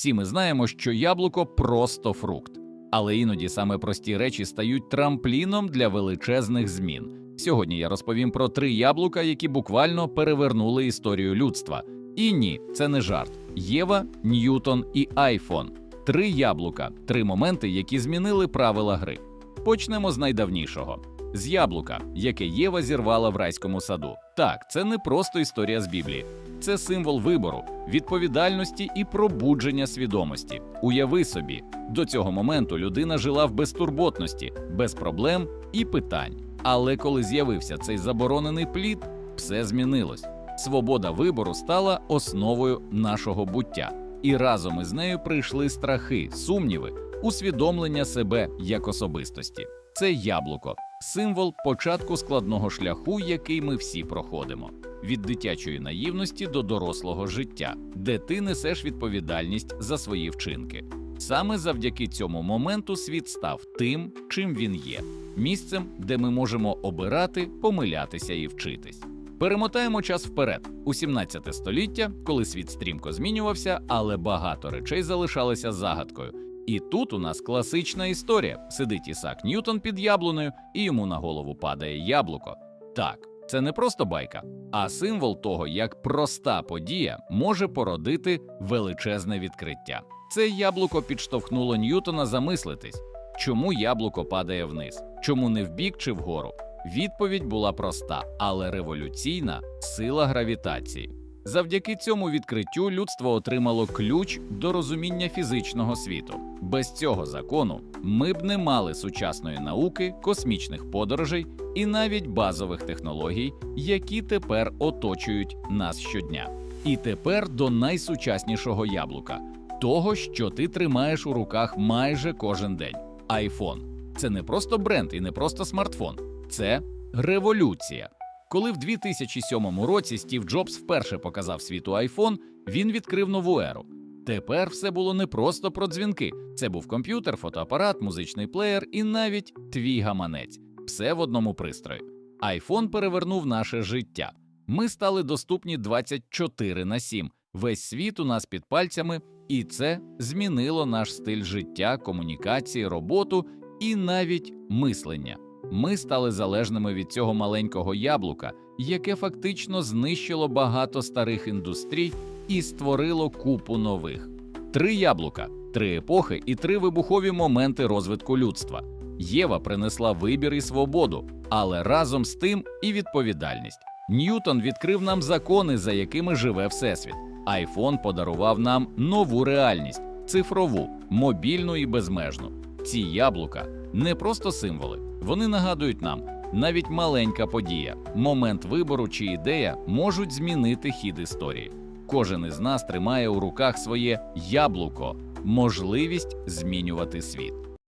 Всі ми знаємо, що яблуко просто фрукт, але іноді саме прості речі стають трампліном для величезних змін. Сьогодні я розповім про три яблука, які буквально перевернули історію людства. І ні, це не жарт. Єва, Ньютон і Айфон. Три яблука, три моменти, які змінили правила гри. Почнемо з найдавнішого. З яблука, яке Єва зірвала в райському саду. Так, це не просто історія з Біблії, це символ вибору, відповідальності і пробудження свідомості. Уяви собі, до цього моменту людина жила в безтурботності, без проблем і питань. Але коли з'явився цей заборонений плід, все змінилось. Свобода вибору стала основою нашого буття, і разом із нею прийшли страхи, сумніви, усвідомлення себе як особистості. Це яблуко, символ початку складного шляху, який ми всі проходимо. Від дитячої наївності до дорослого життя, де ти несеш відповідальність за свої вчинки. Саме завдяки цьому моменту світ став тим, чим він є, місцем, де ми можемо обирати, помилятися і вчитись. Перемотаємо час вперед у 17 століття, коли світ стрімко змінювався, але багато речей залишалися загадкою. І тут у нас класична історія: сидить Ісак Ньютон під яблуною, і йому на голову падає яблуко. Так, це не просто байка, а символ того, як проста подія може породити величезне відкриття. Це яблуко підштовхнуло Ньютона замислитись, чому яблуко падає вниз, чому не вбік чи вгору. Відповідь була проста, але революційна сила гравітації. Завдяки цьому відкриттю людство отримало ключ до розуміння фізичного світу. Без цього закону ми б не мали сучасної науки, космічних подорожей і навіть базових технологій, які тепер оточують нас щодня. І тепер до найсучаснішого яблука того, що ти тримаєш у руках майже кожен день. iPhone. Це не просто бренд і не просто смартфон, це революція. Коли в 2007 році Стів Джобс вперше показав світу iPhone, він відкрив нову еру. Тепер все було не просто про дзвінки. Це був комп'ютер, фотоапарат, музичний плеєр і навіть твій гаманець. Все в одному пристрої. iPhone перевернув наше життя. Ми стали доступні 24 на 7. Весь світ у нас під пальцями, і це змінило наш стиль життя, комунікації, роботу і навіть мислення. Ми стали залежними від цього маленького яблука, яке фактично знищило багато старих індустрій і створило купу нових. Три яблука, три епохи і три вибухові моменти розвитку людства. Єва принесла вибір і свободу, але разом з тим і відповідальність. Ньютон відкрив нам закони, за якими живе Всесвіт. Айфон подарував нам нову реальність цифрову, мобільну і безмежну. Ці яблука не просто символи, вони нагадують нам, навіть маленька подія, момент вибору чи ідея можуть змінити хід історії. Кожен із нас тримає у руках своє яблуко, можливість змінювати світ.